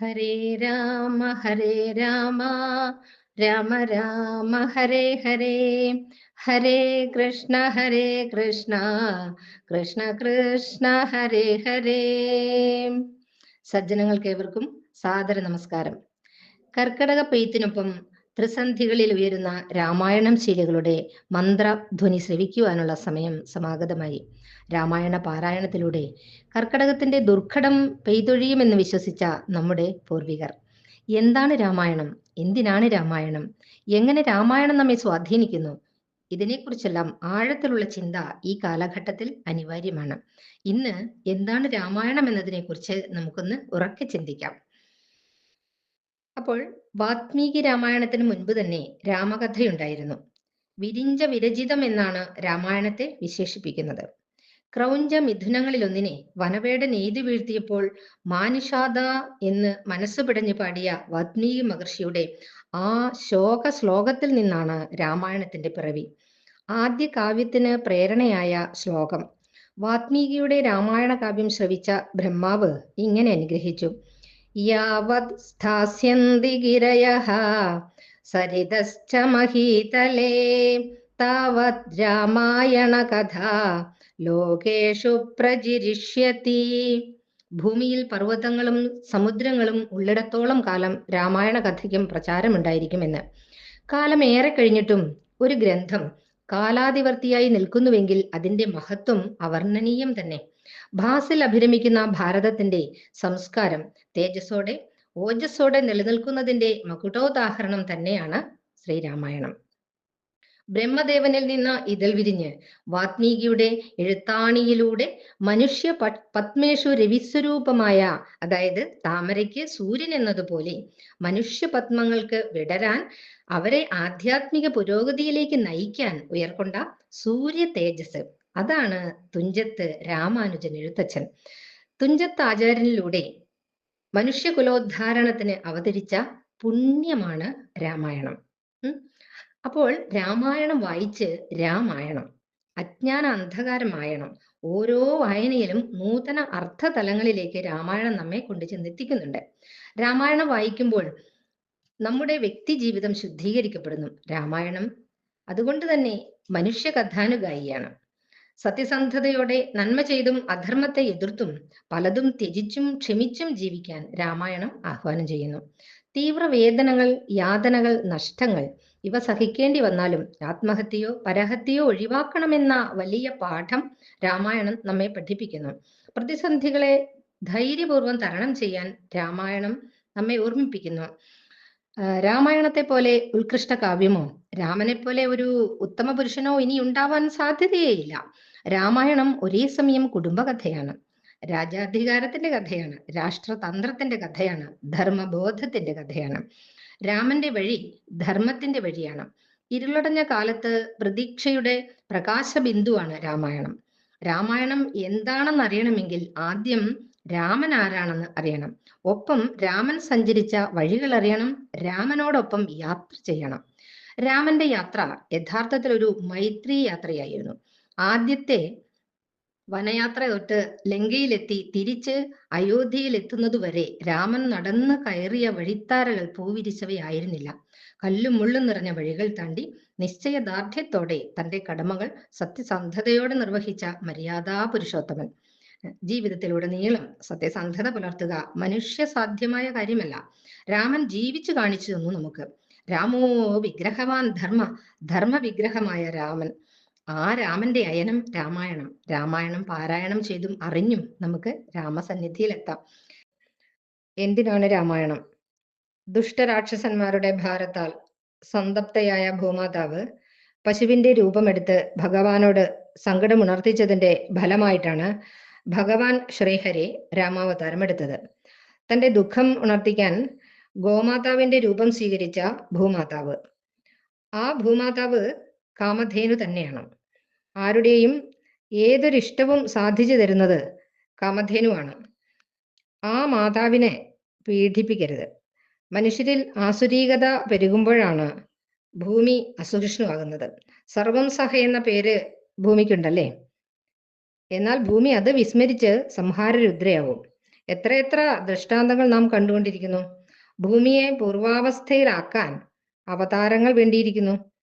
ഹരേ രാമ ഹരേ രാമ. രാമ രാമ ഹരേ ഹരേ. ഹരേ കൃഷ്ണ ഹരേ കൃഷ്ണ. കൃഷ്ണ കൃഷ്ണ ഹരേ ഹരേ. സജ്ജനങ്ങൾക്ക് ഏവർക്കും സാദര നമസ്കാരം. കർക്കടക പെയ്ത്തിനൊപ്പം ത്രിസന്ധികളിൽ ഉയരുന്ന രാമായണം ശീലകളുടെ മന്ത്രധ്വനി ശ്രവിക്കുവാനുള്ള സമയം സമാഗതമായി. രാമായണ പാരായണത്തിലൂടെ കർക്കടകത്തിന്റെ ദുർഘടം പെയ്തൊഴിയുമെന്ന് വിശ്വസിച്ച നമ്മുടെ പൂർവികർ. എന്താണ് രാമായണം? എന്തിനാണ് രാമായണം? എങ്ങനെ രാമായണം നമ്മെ സ്വാധീനിക്കുന്നു? ഇതിനെക്കുറിച്ചെല്ലാം ആഴത്തിലുള്ള ചിന്ത ഈ കാലഘട്ടത്തിൽ അനിവാര്യമാണ്. ഇന്ന് എന്താണ് രാമായണം എന്നതിനെക്കുറിച്ച് നമുക്കൊന്ന് ഉറക്കെ ചിന്തിക്കാം. അപ്പോൾ വാത്മീകി രാമായണത്തിന് മുൻപ് തന്നെ രാമകഥയുണ്ടായിരുന്നു. വിരിഞ്ച വിരചിതം എന്നാണ് രാമായണത്തെ വിശേഷിപ്പിക്കുന്നത്. ക്രൗഞ്ച മിഥുനങ്ങളിലൊന്നിനെ വനവേടൻ എയ്തു വീഴ്ത്തിയപ്പോൾ മാനുഷാദ എന്ന് മനസ്സ് പിടഞ്ഞു പാടിയ വാത്മീകി മഹർഷിയുടെ ആ ശോക ശ്ലോകത്തിൽ നിന്നാണ് രാമായണത്തിന്റെ പിറവി. ആദ്യ കാവ്യത്തിന് പ്രേരണയായ ശ്ലോകം. വാത്മീകിയുടെ രാമായണ കാവ്യം ശ്രവിച്ച ബ്രഹ്മാവ് ഇങ്ങനെ അനുഗ്രഹിച്ചു. യാവത് സരിതശ്ച മഹീതലേ താവത് രാമായണ കഥ ലോകേഷു പ്രചിരിഷ്യതി ഭൂമിയിൽ പർവതങ്ങളും സമുദ്രങ്ങളും ഉള്ളിടത്തോളം കാലം രാമായണ കഥയ്ക്കും പ്രചാരമുണ്ടായിരിക്കുമെന്ന്. കാലം ഏറെ കഴിഞ്ഞിട്ടും ഒരു ഗ്രന്ഥം കാലാതിവർത്തിയായി നിൽക്കുന്നുവെങ്കിൽ അതിന്റെ മഹത്വം അവർണനീയം തന്നെ. ഭാസിൽ അഭിരമിക്കുന്ന ഭാരതത്തിന്റെ സംസ്കാരം തേജസ്സോടെ ഓജസ്സോടെ നിലനിൽക്കുന്നതിന്റെ മകുടോദാഹരണം തന്നെയാണ് ശ്രീരാമായണം. ബ്രഹ്മദേവനിൽ നിന്ന് ഇതൽ വിരിഞ്ഞ് വാത്മീകിയുടെ എഴുത്താണിയിലൂടെ മനുഷ്യ പത്മേഷു രവിസ്വരൂപമായ അതായത് താമരയ്ക്ക് സൂര്യൻ എന്നതുപോലെ മനുഷ്യ പത്മങ്ങൾക്ക് വിടരാൻ അവരെ ആധ്യാത്മിക പുരോഗതിയിലേക്ക് നയിക്കാൻ ഉയർക്കൊണ്ട സൂര്യ തേജസ്. അതാണ് തുഞ്ചത്ത് രാമാനുജൻ എഴുത്തച്ഛൻ. തുഞ്ചത്ത് ആചാര്യനിലൂടെ മനുഷ്യകുലോദ്ധാരണത്തിന് അവതരിച്ച പുണ്യമാണ് രാമായണം. അപ്പോൾ രാമായണം വായിച്ച് രാമായണം അജ്ഞാന അന്ധകാരമായണം ഓരോ വായനയിലും നൂതന അർത്ഥതലങ്ങളിലേക്ക് രാമായണം നമ്മെ കൊണ്ട് ചെന്നെത്തിക്കുന്നുണ്ട്. രാമായണം വായിക്കുമ്പോൾ നമ്മുടെ വ്യക്തി ജീവിതം ശുദ്ധീകരിക്കപ്പെടുന്നു. രാമായണം അതുകൊണ്ട് തന്നെ മനുഷ്യ കഥാനുഗായിയാണ്. സത്യസന്ധതയോടെ നന്മ ചെയ്തും അധർമ്മത്തെ എതിർത്തും പലതും ത്യജിച്ചും ക്ഷമിച്ചും ജീവിക്കാൻ രാമായണം ആഹ്വാനം ചെയ്യുന്നു. തീവ്ര വേദനകൾ യാതനകൾ നഷ്ടങ്ങൾ ഇവ സഹിക്കേണ്ടി വന്നാലും ആത്മഹത്യയോ പരഹത്യയോ ഒഴിവാക്കണമെന്ന വലിയ പാഠം രാമായണം നമ്മെ പഠിപ്പിക്കുന്നു. പ്രതിസന്ധികളെ ധൈര്യപൂർവം തരണം ചെയ്യാൻ രാമായണം നമ്മെ ഓർമ്മിപ്പിക്കുന്നു. രാമായണത്തെ പോലെ ഉത്കൃഷ്ട കാവ്യമോ രാമനെ പോലെ ഒരു ഉത്തമ പുരുഷനോ ഇനി ഉണ്ടാവാൻ സാധ്യതയേയില്ല. രാമായണം ഒരേ സമയം കുടുംബകഥയാണ് രാജാധികാരത്തിന്റെ കഥയാണ് രാഷ്ട്രതന്ത്രത്തിന്റെ കഥയാണ് ധർമ്മബോധത്തിന്റെ കഥയാണ്. രാമന്റെ വഴി ധർമ്മത്തിന്റെ വഴിയാണ്. ഇരുളടഞ്ഞ കാലത്ത് പ്രതീക്ഷയുടെ പ്രകാശ ബിന്ദുവാണ് രാമായണം. രാമായണം എന്താണെന്ന് അറിയണമെങ്കിൽ ആദ്യം രാമൻ ആരാണെന്ന് അറിയണം. ഒപ്പം രാമൻ സഞ്ചരിച്ച വഴികൾ അറിയണം. രാമനോടൊപ്പം യാത്ര ചെയ്യണം. രാമന്റെ യാത്ര യഥാർത്ഥത്തിൽ ഒരു മൈത്രി യാത്രയായിരുന്നു. ആദ്യത്തെ വനയാത്ര തൊട്ട് ലങ്കയിലെത്തി തിരിച്ച് അയോധ്യയിൽ എത്തുന്നതുവരെ രാമൻ നടന്ന് കയറിയ വഴിത്താരകൾ പൂവിരിച്ചവയായിരുന്നില്ല. കല്ലും മുള്ളും നിറഞ്ഞ വഴികൾ താണ്ടി നിശ്ചയദാർഢ്യത്തോടെ തന്റെ കടമകൾ സത്യസന്ധതയോടെ നിർവഹിച്ച മര്യാദാ പുരുഷോത്തമൻ. ജീവിതത്തിലുടനീളം സത്യസന്ധത പുലർത്തുക മനുഷ്യ സാധ്യമായ കാര്യമല്ല. രാമൻ ജീവിച്ചു കാണിച്ചു തന്നു നമുക്ക്. രാമോ വിഗ്രഹവാൻ ധർമ്മ ധർമ്മ വിഗ്രഹമായ രാമൻ. ആ രാമന്റെ അയനം രാമായണം. രാമായണം പാരായണം ചെയ്തും അറിഞ്ഞും നമുക്ക് രാമസന്നിധിയിലെത്താം എന്തിനാണ് രാമായണം? ദുഷ്ടരാക്ഷസന്മാരുടെ ഭാരത്താൽ സന്തപ്തയായ ഭൂമാതാവ് പശുവിന്റെ രൂപമെടുത്ത് ഭഗവാനോട് സങ്കടമുണർത്തിച്ചതിന്റെ ഫലമായിട്ടാണ് ഭഗവാൻ ശ്രീഹരി രാമാവതാരം എടുത്തത്. തന്റെ ദുഃഖം ഉണർത്തിക്കാൻ ഗോമാതാവിന്റെ രൂപം സ്വീകരിച്ച ഭൂമാതാവ്. ആ ഭൂമാതാവ് കാമധേനു തന്നെയാണ്. ആരുടെയും ഏതൊരു ഇഷ്ടവും സാധിച്ചു തരുന്നത് കാമധേനുവാണ്. ആ മാതാവിനെ പീഡിപ്പിക്കരുത്. മനുഷ്യരിൽ ആസുരീകത പെരുകുമ്പോഴാണ് ഭൂമി അസുഹിഷ്ണുവാകുന്നത് സർവം സഹ എന്ന പേര് ഭൂമിക്കുണ്ടല്ലേ? എന്നാൽ ഭൂമി അത് വിസ്മരിച്ച് സംഹാരരുദ്രയാവും. എത്രയെത്ര ദൃഷ്ടാന്തങ്ങൾ നാം കണ്ടുകൊണ്ടിരിക്കുന്നു. ഭൂമിയെ പൂർവാവസ്ഥയിലാക്കാൻ അവതാരങ്ങൾ വേണ്ടിയിരിക്കുന്നു.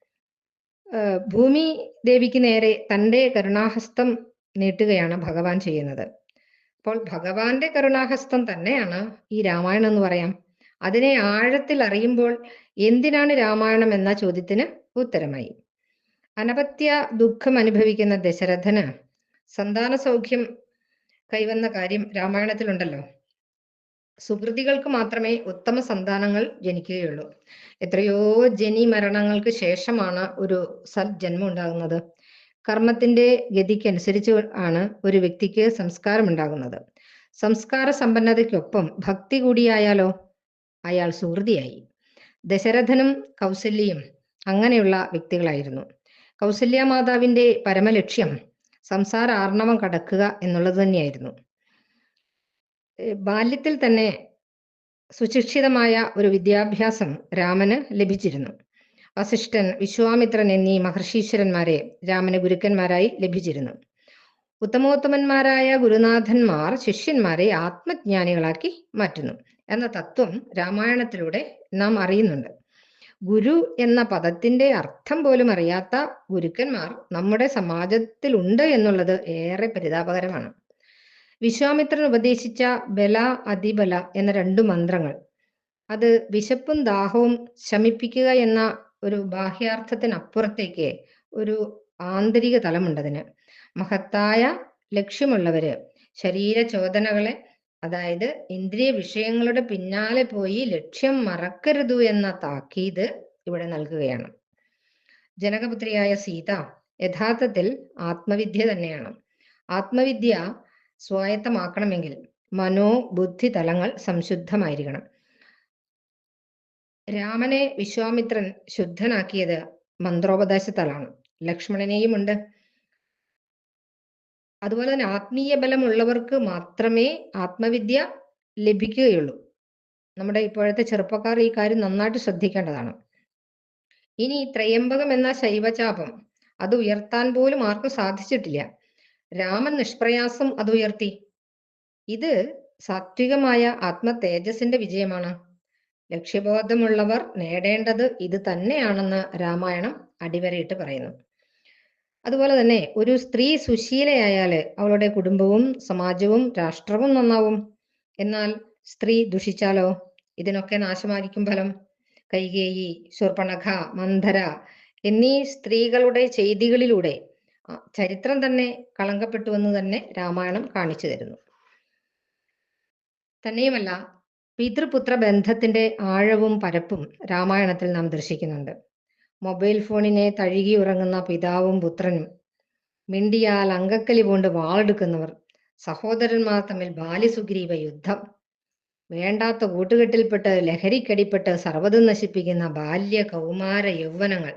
ഭൂമി ദേവിക്ക് നേരെ തന്റെ കരുണാഹസ്തം നീട്ടുകയാണ് ഭഗവാൻ ചെയ്യുന്നത്. അപ്പോൾ ഭഗവാന്റെ കരുണാഹസ്തം തന്നെയാണ് ഈ രാമായണം എന്ന് പറയാം. അതിനെ ആഴത്തിൽ അറിയുമ്പോൾ എന്തിനാണ് രാമായണം എന്ന ചോദ്യത്തിന് ഉത്തരമായി. അനപത്യ ദുഃഖം അനുഭവിക്കുന്ന ദശരഥന് സന്താന സൗഖ്യം കൈവന്ന കാര്യം രാമായണത്തിലുണ്ടല്ലോ. സുഹൃതികൾക്ക് മാത്രമേ ഉത്തമ സന്താനങ്ങൾ ജനിക്കുകയുള്ളൂ. എത്രയോ ജനി മരണങ്ങൾക്ക് ശേഷമാണ് ഒരു സൽജന്മം ഉണ്ടാകുന്നത്. കർമ്മത്തിന്റെ ഗതിക്കനുസരിച്ച് ആണ് ഒരു വ്യക്തിക്ക് സംസ്കാരം ഉണ്ടാകുന്നത്. സംസ്കാര സമ്പന്നതയ്ക്കൊപ്പം ഭക്തി കൂടിയായാലോ അയാൾ സുഹൃതിയായി. ദശരഥനും കൗസല്യയും അങ്ങനെയുള്ള വ്യക്തികളായിരുന്നു. കൗസല്യ മാതാവിന്റെ പരമലക്ഷ്യം സംസാര ആർണവം കടക്കുക എന്നുള്ളത് തന്നെയായിരുന്നു. ബാല്യത്തിൽ തന്നെ സുശിക്ഷിതമായ ഒരു വിദ്യാഭ്യാസം രാമന് ലഭിച്ചിരുന്നു. വസിഷ്ഠൻ വിശ്വാമിത്രൻ എന്നീ മഹർഷീശ്വരന്മാരെ രാമന് ഗുരുക്കന്മാരായി ലഭിച്ചിരുന്നു. ഉത്തമോത്തമന്മാരായ ഗുരുനാഥന്മാർ ശിഷ്യന്മാരെ ആത്മജ്ഞാനികളാക്കി മാറ്റുന്നു എന്ന തത്വം രാമായണത്തിലൂടെ നാം അറിയുന്നുണ്ട്. ഗുരു എന്ന പദത്തിന്റെ അർത്ഥം പോലും അറിയാത്ത ഗുരുക്കന്മാർ നമ്മുടെ സമാജത്തിലുണ്ട് എന്നുള്ളത് ഏറെ പരിതാപകരമാണ്. വിശ്വാമിത്രൻ ഉപദേശിച്ച ബല അതിബല എന്ന രണ്ടു മന്ത്രങ്ങൾ. അത് വിശപ്പും ദാഹവും ശമിപ്പിക്കുക എന്ന ഒരു ബാഹ്യാർത്ഥത്തിനപ്പുറത്തേക്ക് ഒരു ആന്തരിക തലമുണ്ടതിന്. മഹത്തായ ലക്ഷ്യമുള്ളവര് ശരീര ചോദനകളെ അതായത് ഇന്ദ്രിയ വിഷയങ്ങളുടെ പിന്നാലെ പോയി ലക്ഷ്യം മറക്കരുതു എന്ന താക്കീത് ഇവിടെ നൽകുകയാണ്. ജനകപുത്രിയായ സീത യഥാർത്ഥത്തിൽ ആത്മവിദ്യ തന്നെയാണ്. ആത്മവിദ്യ സ്വായത്തമാക്കണമെങ്കിൽ മനോ ബുദ്ധി തലങ്ങൾ സംശുദ്ധമായിരിക്കണം. രാമനെ വിശ്വാമിത്രൻ ശുദ്ധനാക്കിയത് മന്ത്രോപദേശത്താലാണ്. ലക്ഷ്മണനെയും ഉണ്ട് അതുപോലെ തന്നെ ആത്മീയ ബലമുള്ളവർക്ക് മാത്രമേ ആത്മവിദ്യ ലഭിക്കുകയുള്ളൂ. നമ്മുടെ ഇപ്പോഴത്തെ ചെറുപ്പക്കാർ ഈ കാര്യം നന്നായിട്ട് ശ്രദ്ധിക്കേണ്ടതാണ്. ഇനി ത്രയംബകം എന്ന ശൈവചാപം അത് ഉയർത്താൻ പോലും ആർക്കും സാധിച്ചിട്ടില്ല. രാമൻ നിഷ്പ്രയാസം അത് ഉയർത്തി ഇത് സാത്വികമായ ആത്മ തേജസിന്റെ വിജയമാണ്. ലക്ഷ്യബോധമുള്ളവർ നേടേണ്ടത് ഇത് തന്നെയാണെന്ന് രാമായണം അടിവരയിട്ട് പറയുന്നു. അതുപോലെ തന്നെ ഒരു സ്ത്രീ സുശീലയായാൽ അവളുടെ കുടുംബവും സമാജവും രാഷ്ട്രവും നന്നാവും. എന്നാൽ സ്ത്രീ ദുഷിച്ചാലോ? ഇതിനൊക്കെ നാശമായിരിക്കും ഫലം. കൈകേയി ശൂർപ്പണഖ മന്ധര എന്നീ സ്ത്രീകളുടെ ചെയ്തികളിലൂടെ ചരിത്രം തന്നെ കളങ്കപ്പെട്ടു എന്ന് തന്നെ രാമായണം കാണിച്ചു തരുന്നു. തന്നെയുമല്ല പിതൃപുത്ര ബന്ധത്തിന്റെ ആഴവും പരപ്പും രാമായണത്തിൽ നാം ദർശിക്കുന്നുണ്ട്. മൊബൈൽ ഫോണിനെ തഴുകി ഉറങ്ങുന്ന പിതാവും പുത്രനും മിണ്ടിയാൽ അങ്കക്കലി കൊണ്ട് വാളെടുക്കുന്നവർ സഹോദരന്മാർ തമ്മിൽ ബാലിസുഗ്രീവ യുദ്ധം വേണ്ടാത്ത കൂട്ടുകെട്ടിൽപ്പെട്ട് ലഹരിക്കടിപ്പെട്ട് സർവതും നശിപ്പിക്കുന്ന ബാല്യ കൗമാര യൗവനങ്ങൾ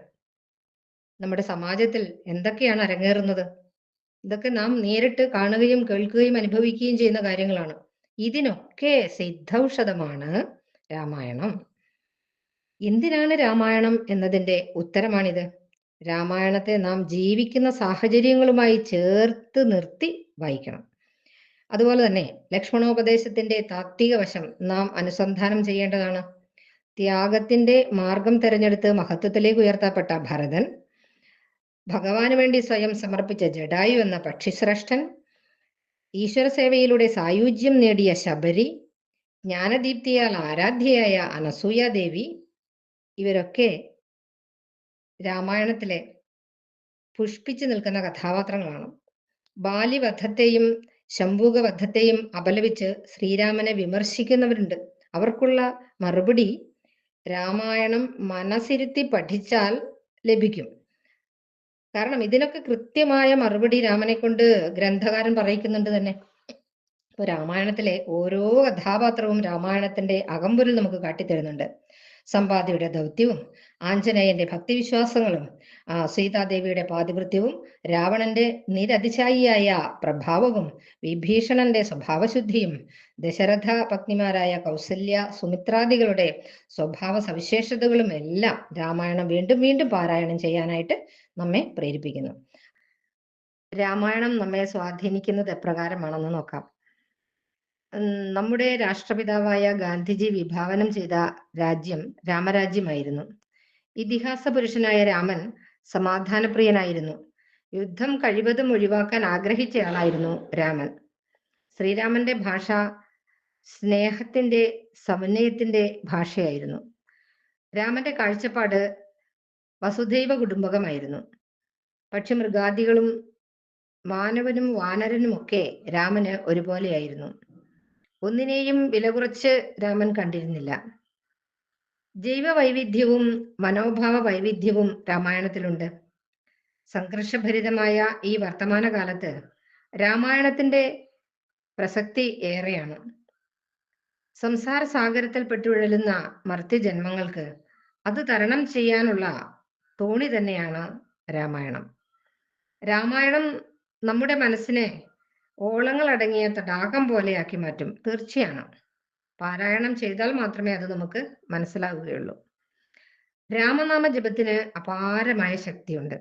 നമ്മുടെ സമാജത്തിൽ എന്തൊക്കെയാണ് അരങ്ങേറുന്നത്? ഇതൊക്കെ നാം നേരിട്ട് കാണുകയും കേൾക്കുകയും അനുഭവിക്കുകയും ചെയ്യുന്ന കാര്യങ്ങളാണ്. ഇതിനൊക്കെ സിദ്ധൌഷധമാണ് രാമായണം. എന്തിനാണ് രാമായണം എന്നതിന്റെ ഉത്തരമാണിത്? രാമായണത്തെ നാം ജീവിക്കുന്ന സാഹചര്യങ്ങളുമായി ചേർത്ത് നിർത്തി വായിക്കണം. അതുപോലെ തന്നെ ലക്ഷ്മണോപദേശത്തിന്റെ താത്വിക വശം നാം അനുസന്ധാനം ചെയ്യേണ്ടതാണ്. ത്യാഗത്തിന്റെ മാർഗം തെരഞ്ഞെടുത്ത് മഹത്വത്തിലേക്ക് ഉയർത്തപ്പെട്ട ഭരതൻ ഭഗവാന് വേണ്ടി സ്വയം സമർപ്പിച്ച ജഡായു എന്ന പക്ഷിശ്രേഷ്ഠൻ ഈശ്വര സേവയിലൂടെ സായുജ്യം നേടിയ ശബരി ജ്ഞാനദീപ്തിയാൽ ആരാധ്യയായ അനസൂയാദേവി ഇവരൊക്കെ രാമായണത്തിലെ പുഷ്പിച്ചു നിൽക്കുന്ന കഥാപാത്രങ്ങളാണ്. ബാലിവധത്തെയും ശംഭൂകവധത്തെയും അപലപിച്ച് ശ്രീരാമനെ വിമർശിക്കുന്നവരുണ്ട്. അവർക്കുള്ള മറുപടി രാമായണം മനസ്സിരുത്തി പഠിച്ചാൽ ലഭിക്കും. കാരണം ഇതിനൊക്കെ കൃത്യമായ മറുപടി രാമനെ കൊണ്ട് ഗ്രന്ഥകാരൻ പറയിക്കുന്നുണ്ട് തന്നെ. ഇപ്പൊ രാമായണത്തിലെ ഓരോ കഥാപാത്രവും രാമായണത്തിന്റെ അകമ്പൊരുൾ നമുക്ക് കാട്ടിത്തരുന്നുണ്ട്. സമ്പാദിയുടെ ദൗത്യവും ആഞ്ജനേയന്റെ ഭക്തിവിശ്വാസങ്ങളും ആ സീതാദേവിയുടെ പാതിവൃത്യവും രാവണന്റെ നിരതിശായിയായ പ്രഭാവവും വിഭീഷണന്റെ സ്വഭാവശുദ്ധിയും ദശരഥ പത്നിമാരായ കൗസല്യ സുമിത്രാദികളുടെ സ്വഭാവ സവിശേഷതകളും എല്ലാം രാമായണം വീണ്ടും വീണ്ടും പാരായണം ചെയ്യാനായിട്ട് നമ്മെ പ്രേരിപ്പിക്കുന്നു. രാമായണം നമ്മെ സ്വാധീനിക്കുന്നത് എപ്രകാരമാണെന്ന് നോക്കാം. നമ്മുടെ രാഷ്ട്രപിതാവായ ഗാന്ധിജി വിഭാവനം ചെയ്ത രാജ്യം രാമരാജ്യമായിരുന്നു. ഇതിഹാസ പുരുഷനായ രാമൻ സമാധാനപ്രിയനായിരുന്നു. യുദ്ധം കഴിവതും ഒഴിവാക്കാൻ ആഗ്രഹിച്ചയാളായിരുന്നു രാമൻ. ശ്രീരാമന്റെ ഭാഷ സ്നേഹത്തിന്റെ സമന്വയത്തിന്റെ ഭാഷയായിരുന്നു. രാമന്റെ കാഴ്ചപ്പാട് വസുദൈവ കുടുംബകമായിരുന്നു. പക്ഷെ മൃഗാദികളും മാനവനും വാനരനുമൊക്കെ രാമന് ഒരുപോലെയായിരുന്നു. ഒന്നിനെയും വില കുറച്ച് രാമൻ കണ്ടിരുന്നില്ല. ജൈവ വൈവിധ്യവും മനോഭാവ വൈവിധ്യവും രാമായണത്തിലുണ്ട്. സംഘർഷഭരിതമായ ഈ വർത്തമാന കാലത്ത് രാമായണത്തിന്റെ പ്രസക്തി ഏറെയാണ്. സംസാര സാഗരത്തിൽ പെട്ടുഴലുന്ന മർത്യജന്മങ്ങൾക്ക് അത് തരണം ചെയ്യാനുള്ള തോണി തന്നെയാണ് രാമായണം. രാമായണം നമ്മുടെ മനസ്സിനെ ഓളങ്ങൾ അടങ്ങിയ തടാകം പോലെയാക്കി മാറ്റും തീർച്ചയാണ്. പാരായണം ചെയ്താൽ മാത്രമേ അത് നമുക്ക് മനസ്സിലാവുകയുള്ളൂ. രാമനാമ ജപത്തിന് അപാരമായ ശക്തിയുണ്ട്.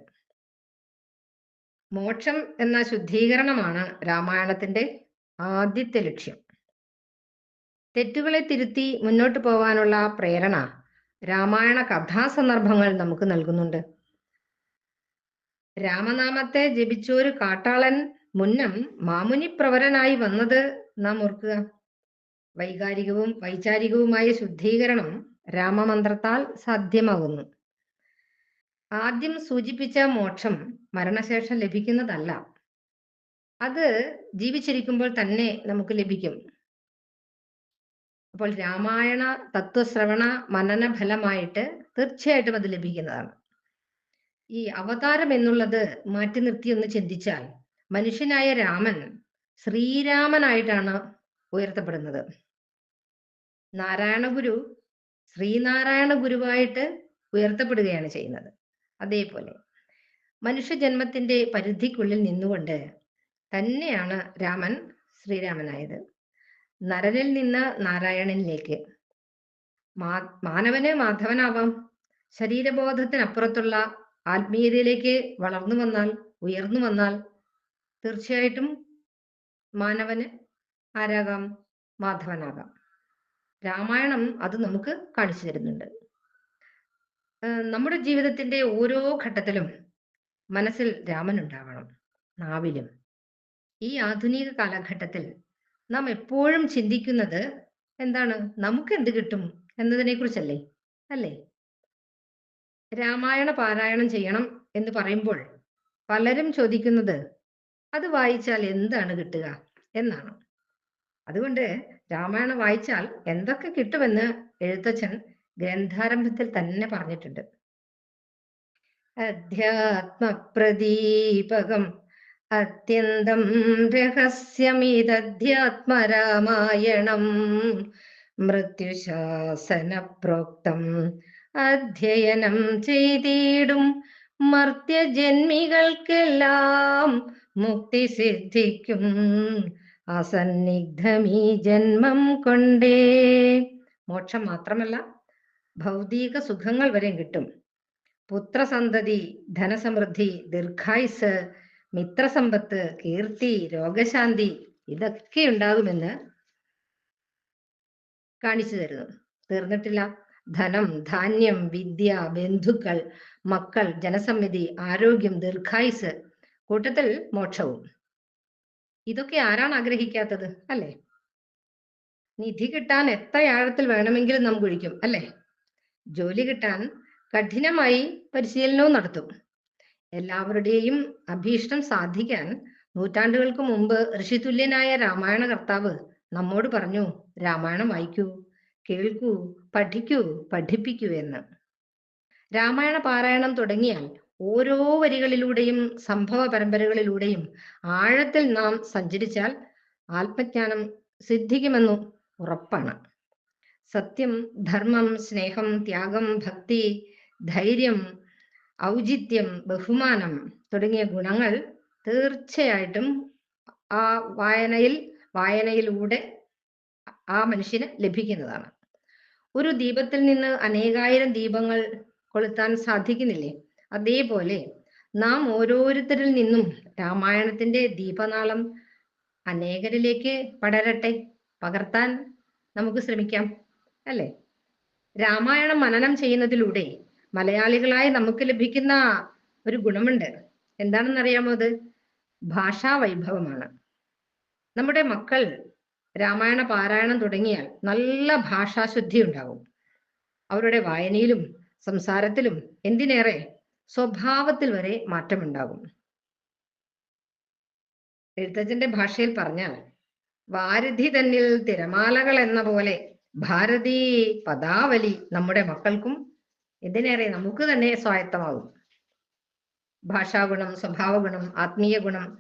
മോക്ഷം എന്ന ശുദ്ധീകരണമാണ് രാമായണത്തിന്റെ ആദ്യത്തെ ലക്ഷ്യം. തെറ്റുകളെ തിരുത്തി മുന്നോട്ട് പോവാനുള്ള പ്രേരണ രാമായണ കഥാസന്ദർഭങ്ങൾ നമുക്ക് നൽകുന്നുണ്ട്. രാമനാമത്തെ ജപിച്ചൊരു കാട്ടാളൻ മുന്നം മാമുനി പ്രവരനായി വന്നത് നാം ഓർക്കുക. വൈകാരികവും വൈചാരികവുമായ ശുദ്ധീകരണം രാമമന്ത്രത്താൽ സാധ്യമാകുന്നു. ആദ്യം സൂചിപ്പിച്ച മോക്ഷം മരണശേഷം ലഭിക്കുന്നതല്ല. അത് ജീവിച്ചിരിക്കുമ്പോൾ തന്നെ നമുക്ക് ലഭിക്കും. അപ്പോൾ രാമായണ തത്വശ്രവണ മനന ഫലമായിട്ട് തീർച്ചയായിട്ടും അത് ലഭിക്കുന്നതാണ്. ഈ അവതാരം എന്നുള്ളത് മാറ്റി നിർത്തി ഒന്ന് ചിന്തിച്ചാൽ മനുഷ്യനായ രാമൻ ശ്രീരാമനായിട്ടാണ് ഉയർത്തപ്പെടുന്നത്. നാരായണ ഗുരു ശ്രീനാരായണ ഗുരുവായിട്ട് ഉയർത്തപ്പെടുകയാണ് ചെയ്യുന്നത്. അതേപോലെ മനുഷ്യജന്മത്തിന്റെ പരിധിക്കുള്ളിൽ നിന്നുകൊണ്ട് തന്നെയാണ് രാമൻ ശ്രീരാമനായത്. നരനിൽ നിന്ന് നാരായണനിലേക്ക്. മാ മാനവന് മാധവനാവാം. ശരീരബോധത്തിനപ്പുറത്തുള്ള ആത്മീയതയിലേക്ക് വളർന്നു വന്നാൽ ഉയർന്നു വന്നാൽ തീർച്ചയായിട്ടും മാനവന് ആരാകാം? മാധവനാകാം. രാമായണം അത് നമുക്ക് കാണിച്ചു തരുന്നുണ്ട്. നമ്മുടെ ജീവിതത്തിന്റെ ഓരോ ഘട്ടത്തിലും മനസ്സിൽ രാമൻ ഉണ്ടാവണം നാവിലും. ഈ ആധുനിക കാലഘട്ടത്തിൽ നാം എപ്പോഴും ചിന്തിക്കുന്നത് എന്താണ്? നമുക്ക് എന്ത് കിട്ടും എന്നതിനെ കുറിച്ചല്ലേ അല്ലേ? രാമായണ പാരായണം ചെയ്യണം എന്ന് പറയുമ്പോൾ പലരും ചോദിക്കുന്നത് അത് വായിച്ചാൽ എന്താണ് കിട്ടുക എന്നാണ്. അതുകൊണ്ട് രാമായണം വായിച്ചാൽ എന്തൊക്കെ കിട്ടുമെന്ന് എഴുത്തച്ഛൻ ഗ്രന്ഥാരംഭത്തിൽ തന്നെ പറഞ്ഞിട്ടുണ്ട്. അധ്യാത്മപ്രദീപകം അത്യന്തം രഹസ്യമിതധ്യാത്മരാമായണം. മൃത്യുശാസന പ്രോക്തം അധ്യയനം ചെയ്തിടും മർത്യജന്മികൾക്കെല്ലാം മുക്തി സിദ്ധിക്കും. അസന്നിഗ്ധമീ ജന്മം കൊണ്ടേ. മോക്ഷം മാത്രമല്ല ഭൗതിക സുഖങ്ങൾ വരെയും കിട്ടും. പുത്രസന്തതി ധനസമൃദ്ധി ദീർഘായുസ് മിത്രസമ്പത്ത് കീർത്തി രോഗശാന്തി ഇതൊക്കെ ഉണ്ടാകുമെന്ന് കാണിച്ചു തരുന്നു തീർന്നിട്ടില്ല. ധനം ധാന്യം വിദ്യ ബന്ധുക്കൾ മക്കൾ ജനസമ്മിതി ആരോഗ്യം ദീർഘായുസ് കൂട്ടത്തിൽ മോക്ഷവും. ഇതൊക്കെ ആരാണ് ആഗ്രഹിക്കാത്തത് അല്ലേ? നിധി കിട്ടാൻ എത്ര ആഴത്തിൽ വേണമെങ്കിലും നമുക്ക് ഒഴിക്കും അല്ലേ? ജോലി കിട്ടാൻ കഠിനമായി പരിശീലനവും നടത്തും. എല്ലാവരുടെയും അഭീഷ്ടം സാധിക്കാൻ നൂറ്റാണ്ടുകൾക്ക് മുമ്പ് ഋഷിതുല്യനായ രാമായണ കർത്താവ് നമ്മോട് പറഞ്ഞു രാമായണം വായിക്കൂ കേൾക്കൂ പഠിക്കൂ പഠിപ്പിക്കൂ എന്ന്. രാമായണ പാരായണം തുടങ്ങിയാൽ ഓരോ വരികളിലൂടെയും സംഭവ പരമ്പരകളിലൂടെയും ആഴത്തിൽ നാം സഞ്ചരിച്ചാൽ ആത്മജ്ഞാനം സിദ്ധിക്കുമെന്നു ഉറപ്പാണ്. സത്യം ധർമ്മം സ്നേഹം ത്യാഗം ഭക്തി ധൈര്യം ഔചിത്യം ബഹുമാനം തുടങ്ങിയ ഗുണങ്ങൾ തീർച്ചയായിട്ടും ആ വായനയിൽ വായനയിലൂടെ ആ മനുഷ്യന് ലഭിക്കുന്നതാണ്. ഒരു ദീപത്തിൽ നിന്ന് അനേകായിരം ദീപങ്ങൾ കൊളുത്താൻ സാധിക്കുന്നില്ലേ? അതേപോലെ നാം ഓരോരുത്തരിൽ നിന്നും രാമായണത്തിന്റെ ദീപനാളം അനേകരിലേക്ക് പടരട്ടെ പകർത്താൻ നമുക്ക് ശ്രമിക്കാം അല്ലേ? രാമായണം മനനം ചെയ്യുന്നതിലൂടെ മലയാളികളായി നമുക്ക് ലഭിക്കുന്ന ഒരു ഗുണമുണ്ട്. എന്താണെന്നറിയാമോ അത്? ഭാഷാ വൈഭവമാണ് നമ്മുടെ മക്കൾ രാമായണ പാരായണം തുടങ്ങിയാൽ നല്ല ഭാഷാശുദ്ധി ഉണ്ടാകും. അവരുടെ വായനയിലും സംസാരത്തിലും എന്തിനേറെ സ്വഭാവത്തിൽ വരെ മാറ്റമുണ്ടാകും. എഴുത്തച്ഛന്റെ ഭാഷയിൽ പറഞ്ഞാൽ വാരിധി തന്നിൽ തിരമാലകൾ എന്ന പോലെ ഭാരതീ പദാവലി നമ്മുടെ മക്കൾക്കും എന്തിനേറെ നമുക്ക് തന്നെ സ്വായത്തമാകും. ഭാഷാഗുണം സ്വഭാവഗുണം ആത്മീയ ഗുണം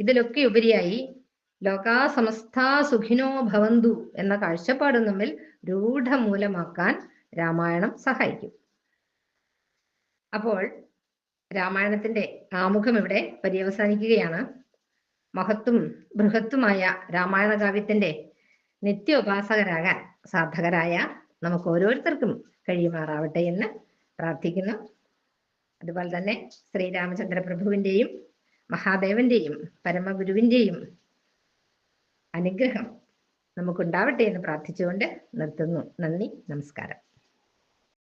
ഇതിലൊക്കെ ഉപരിയായി ലോകാ സമസ്താ സുഖിനോ ഭവന്തു എന്ന കാഴ്ചപ്പാട് നമ്മിൽ രൂഢമൂലമാക്കാൻ രാമായണം സഹായിക്കും. അപ്പോൾ രാമായണത്തിന്റെ ആമുഖം ഇവിടെ പര്യവസാനിക്കുകയാണ്. മഹത്തും ബൃഹത്തുമായ രാമായണ കാവ്യത്തിന്റെ നിത്യോപാസകരാകാൻ സാധകരായ നമുക്ക് ഓരോരുത്തർക്കും കഴിയുമാറാവട്ടെ എന്ന് പ്രാർത്ഥിക്കുന്നു. അതുപോലെ തന്നെ ശ്രീരാമചന്ദ്ര പ്രഭുവിന്റെയും മഹാദേവന്റെയും പരമഗുരുവിന്റെയും അനുഗ്രഹം നമുക്കുണ്ടാവട്ടെ എന്ന് പ്രാർത്ഥിച്ചുകൊണ്ട് നിർത്തുന്നു. നന്ദി നമസ്കാരം.